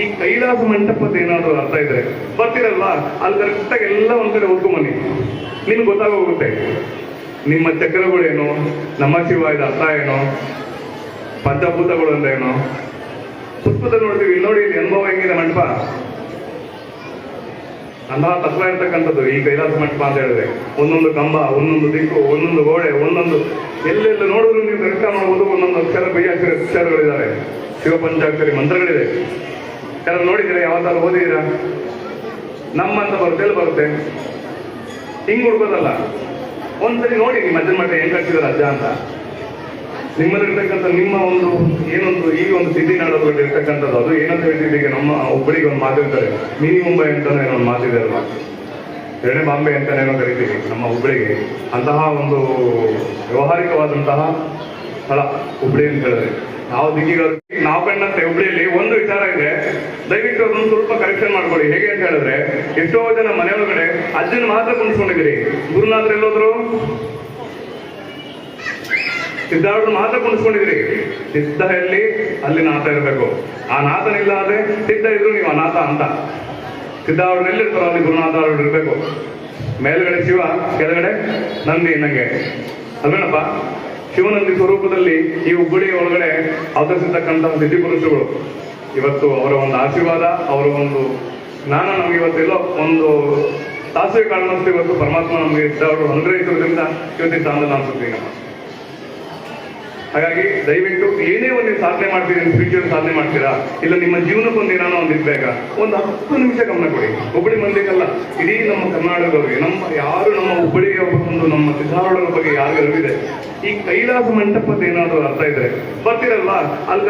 ಈ ಕೈಲಾಸ ಮಂಟಪದ ಏನಾದ್ರು ಅರ್ಥ ಇದ್ರೆ ಬರ್ತಿರಲ್ಲ ಅಲ್ಲಿ ಕರೆಕ್ಟಾಗಿ ಎಲ್ಲ ಒಂದ್ ಕಡೆ ಓದ್ಕೊಂಬನ್ನಿ. ನಿಮ್ಗೆ ಗೊತ್ತಾಗೋಗುತ್ತೆ ನಿಮ್ಮ ಚಕ್ರಗಳೇನು? ನಮ್ಮ ಶಿವಾಯದ ಅರ್ಥ ಏನು? ಪಂಚಭೂತಗಳು ಅಂದ್ರೆ ಏನು ನೋಡ್ತೀವಿ, ನೋಡಿ ಇಲ್ಲಿ ಅನುಭವ ಹೆಂಗಿದೆ ಮಂಟಪ. ಅಂತಹ ತತ್ವ ಇರ್ತಕ್ಕಂಥದ್ದು ಈ ಕೈಲಾಸ ಮಂಟಪ ಅಂತ ಹೇಳಿದ್ರೆ. ಒಂದೊಂದು ಕಂಬ, ಒಂದೊಂದು ದಿಕ್ಕು, ಒಂದೊಂದು ಗೋಡೆ, ಒಂದೊಂದು ಎಲ್ಲೆಲ್ಲ ನೋಡಿದ್ರು ನೀವು ಕರೆಕ್ಟ್ ನೋಡ್ಬೋದು ಒಂದೊಂದು ಅಕ್ಷರ ಬೈಯಾಕ್ಷರ ಅಕ್ಷರಗಳಿದ್ದಾರೆ ಶಿವಪಂಚಾಕ್ಷರಿ ಮಂತ್ರಗಳಿದೆ ಯಾರು ನೋಡಿದ್ರೆ ಯಾವತ್ತಾರು ಓದಿದ್ದೀರಾ? ನಮ್ಮಂತ ಬರುತ್ತೆ, ಎಲ್ಲಿ ಬರುತ್ತೆ? ಹಿಂಗ್ ಹುಡ್ಕೋದಲ್ಲ. ಒಂದ್ಸರಿ ನೋಡಿ, ನಿಮ್ಮ ಅಜ್ಜನ ಮಠ ಹೆಂಗ್ ಕಟ್ಸಿದಾರೆ ಅಜ್ಜ ಅಂತ. ನಿಮ್ಮಲ್ಲಿರ್ತಕ್ಕಂಥ ನಿಮ್ಮ ಒಂದು, ಏನೊಂದು, ಈ ಒಂದು ಸಿದ್ಧಿ ನಾಡೋದ್ರಲ್ಲಿ ಇರ್ತಕ್ಕಂಥದ್ದು ಅದು. ಏನಂತ ಹೇಳ್ತಿದ್ದೀವಿ ಈಗ ನಮ್ಮ ಒಬ್ಬರಿಗೆ ಒಂದು ಮಾತಿರ್ತಾರೆ ಮಿನಿ ಮುಂಬೈ ಅಂತಾನೆ ಏನೋ ಒಂದು ಮಾತಿದೆ ಅಲ್ವಾ? ಎರಡನೇ ಬಾಂಬೆ ಅಂತಾನೇನೋ ಏನೋ ಕರಿತೀವಿ ನಮ್ಮ ಹುಬ್ಬಳ್ಳಿಗೆ. ಅಂತಹ ಒಂದು ವ್ಯವಹಾರಿಕವಾದಂತಹ ಸ್ಥಳ ಹುಬ್ಳಿ ಅಂತ ಹೇಳಿದ್ರೆ. ನಾವು ದಿಕ್ಕಿಗಳು, ನಾವು ಕಂಡಂತೆ ಹುಬ್ಳಿಯಲ್ಲಿ ಒಂದು ವಿಚಾರ ಇದೆ. ದಯವಿಟ್ಟು ಅದನ್ನು ಸ್ವಲ್ಪ ಕರೆಕ್ಷನ್ ಮಾಡ್ಕೊಳ್ಳಿ. ಹೇಗೆ ಅಂತ ಹೇಳಿದ್ರೆ, ಎಷ್ಟೋ ಜನ ಮನೆ ಒಳಗಡೆ ಅಜ್ಜನ ಮಾತ್ರ ಕುಣಿಸ್ಕೊಂಡಿದ್ದೀರಿ ಗುರುನಾಥರು ಎಲ್ಲೋದ್ರು? ಸಿದ್ಧಾರ್ಥ ಮಾತ್ರ ಕುಣಿಸ್ಕೊಂಡಿದ್ರಿ ಸಿದ್ಧ ಎಲ್ಲಿ? ಅಲ್ಲಿ ನಾಥ ಇರಬೇಕು. ಆ ನಾಥನಿಲ್ಲ ಆದ್ರೆ ಸಿದ್ಧ ಇದ್ರು ನೀವು ಅನಾಥ ಅಂತ. ಸಿದ್ಧಾರ್ಥ ಎಲ್ಲಿರ್ತಾರೋ ಅಲ್ಲಿ ಗುರುನಾಥ ಅವ್ರು ಇರ್ಬೇಕು. ಮೇಲ್ಗಡೆ ಶಿವ, ಕೆಳಗಡೆ ನಂದಿ, ನಂಗೆ. ಅಲ್ವೇನಪ್ಪ? ಶಿವನಂದಿ ಸ್ವರೂಪದಲ್ಲಿ ಈ ಹುಬ್ಬಳ್ಳಿ ಒಳಗಡೆ ಅವತರಿಸಿರ್ತಕ್ಕಂಥ ಸಿದ್ಧಿ ಪುರುಷಗಳು ಇವತ್ತು ಅವರ ಒಂದು ಆಶೀರ್ವಾದ, ಅವರ ಒಂದು ಜ್ಞಾನ ನಮ್ಗೆ ಇವತ್ತೆಲ್ಲೋ ಒಂದು ಸಾಸಿವೆ ಕಾರಣ ಇವತ್ತು ಪರಮಾತ್ಮ ನಮಗೆ ಇದ್ದವರು ಅನುಗ್ರಹಿಸುವುದರಿಂದ ಇವತ್ತಿನ ಸ್ಥಾನದಲ್ಲಿ ನಾನು ನಮ್ಮ ಹಾಗಾಗಿ ದಯವಿಟ್ಟು ಏನೇ ಒಂದು ನೀವು ಸಾಧನೆ ಮಾಡ್ತೀರಿ ಫ್ಯೂಚರ್ ಸಾಧನೆ ಮಾಡ್ತೀರಾ? ಇಲ್ಲ ನಿಮ್ಮ ಜೀವನಕ್ಕೊಂದು ಏನಾನೋ ಒಂದು ಇರ್ಬೇಕಾ ಒಂದು ಹತ್ತು ನಿಮಿಷ ಗಮನ ಕೊಡಿ. ಹುಬ್ಬಳ್ಳಿ ಮಂದಿಗಲ್ಲ ಇಡೀ ನಮ್ಮ ಕರ್ನಾಟಕದವರಿಗೆ, ನಮ್ಮ ಯಾರು ನಮ್ಮ ಹುಬ್ಬಳ್ಳಿಯ ಒಂದು ನಮ್ಮ ಸಿದ್ಧಾರೂಢರ ಬಗ್ಗೆ ಯಾರು ಅರಿವಿದೆ. ಈ ಕೈಲಾಸ ಮಂಟಪದ ಏನಾದರೂ ಅರ್ಥ ಇದ್ರೆ ಬರ್ತಿರಲ್ಲ ಅಲ್ಲಿ